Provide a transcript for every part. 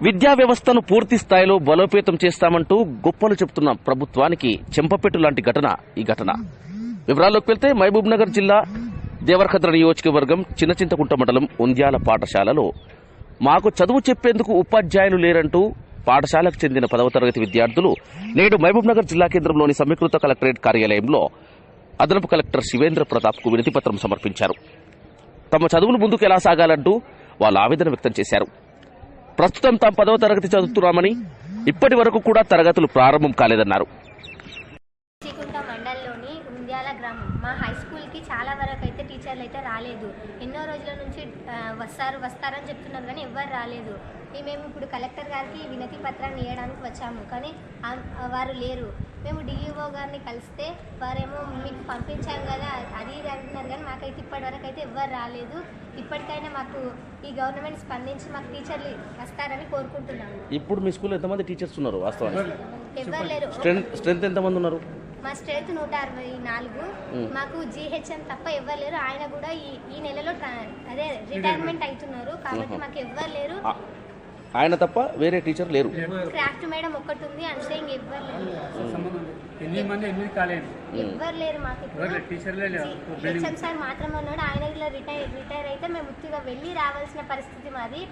విద్యా వ్యవస్థను పూర్తి స్థాయిలో బలోపేతం చేస్తామంటూ గొప్పలు చెబుతున్న ప్రభుత్వానికి చెంపపెట్టు లాంటి ఘటన ఈ ఘటన. వివరాల్లోకి వెళ్తే మహబూబ్ నగర్ జిల్లా దేవరఖద్ర నియోజకవర్గం చిన్నచింతకుంట మండలం ఉంద్యాల పాఠశాలలో. మాకు చదువు చెప్పేందుకు ఉపాధ్యాయులు లేరంటూ పాఠశాలకు చెందిన పదవ తరగతి విద్యార్థులు నేడు మహబూబ్ నగర్ జిల్లా కేంద్రంలోని సమీకృత కలెక్టరేట్ కార్యాలయంలో అదనపు కలెక్టర్ శివేంద్ర ప్రతాప్కు వినతిపత్రం వినతి పత్రం సమర్పించారు. తమ చదువులు ముందుకు ఎలా సాగాలంటూ వాళ్ళు ఆవేదన వ్యక్తం చేశారు. ప్రస్తుతం తాము పదవ తరగతి చదువుతున్నామని ఇప్పటి వరకు కూడా తరగతులు ప్రారంభం కాలేదన్నారు. మండలంలోని ఉంద్యాల గ్రామం. మా హై స్కూల్కి చాలా వరకు అయితే టీచర్లు అయితే రాలేదు. ఎన్నో రోజుల నుంచి వస్తారు వస్తారని చెప్తున్నారు కానీ ఎవ్వరు రాలేదు. మేము ఇప్పుడు కలెక్టర్ గారికి వినతి పత్రాన్ని ఇవ్వడానికి వచ్చాము. కానీ వారు లేరు. మేము డిఈఓ గారిని కలిస్తే వారేమో మీకు పంపించాం కదా అది ఇది అంటున్నారు కానీ మాకైతే ఇప్పటి వరకు అయితే ఎవ్వరు రాలేదు. ఇప్పటికైనా మాకు ఈ గవర్నమెంట్ స్పందించి మాకు టీచర్లు వస్తారని కోరుకుంటున్నాము. ఇప్పుడు మీ స్కూల్లో ఎంతమంది టీచర్స్ ఉన్నారు వాస్తవానికి? ఎవ్వరు లేరు. స్ట్రెంత్ స్ట్రెంత్ ఎంతమంది ఉన్నారు? మా స్ట్రెంత్ నూట అరవై నాలుగు. మాకు జీహెచ్ఎం తప్ప ఎవ్వరు లేరు. ఆయన కూడా ఈ ఈ నెలలో అదే రిటైర్మెంట్ అవుతున్నారు. కాబట్టి మాకు ఎవ్వరు లేరు. ఆయన తప్ప వేరే టీచర్ లేరు. క్రాఫ్ట్ మేడం ఒక్కటి ఉంది అంతే ఇంక ఎవ్వరు లేరు. మంది కాలేదు. ఎవ్వరు మాకు ఎవరు లేరు, టీచర్లే లేరు. హెచ్ఎం సార్ మాత్రమే ఉన్నాడు. ఆయన ఇలా రిటైర్ రిటైర్ అయితే మేము ముత్తుగా వెళ్ళి రావాల్సిన పరిస్థితి మాది.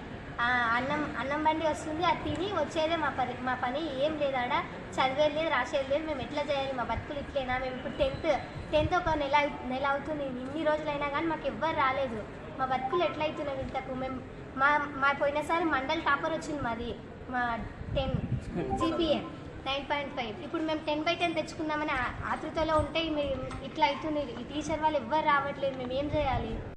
అన్నం అన్నం బండి వస్తుంది అది తిని వచ్చేదే మా పని మా పని. ఏం లేదు ఆడ చదివేది లేదు రాసేది లేదు. మేము ఎట్లా చేయాలి? మా బతుకులు ఇట్లేనా? మేము ఇప్పుడు టెన్త్ టెన్త్ ఒక నెల నెల అవుతుంది. ఇన్ని రోజులైనా కానీ మాకు ఎవ్వరు రాలేదు. మా బతుకులు ఎట్లా అవుతున్నాయి ఇంతకు? మేము మా మా పోయినసారి మండల్ టాపర్ వచ్చింది మాది మా ten GPA nine point five. ఇప్పుడు మేము టెన్ బై టెన్ తెచ్చుకుందామని ఆతృతలో ఉంటే మేము ఇట్లా అవుతుంది ఈ టీచర్ వాళ్ళు ఎవ్వరు రావట్లేదు. మేము ఏం చేయాలి?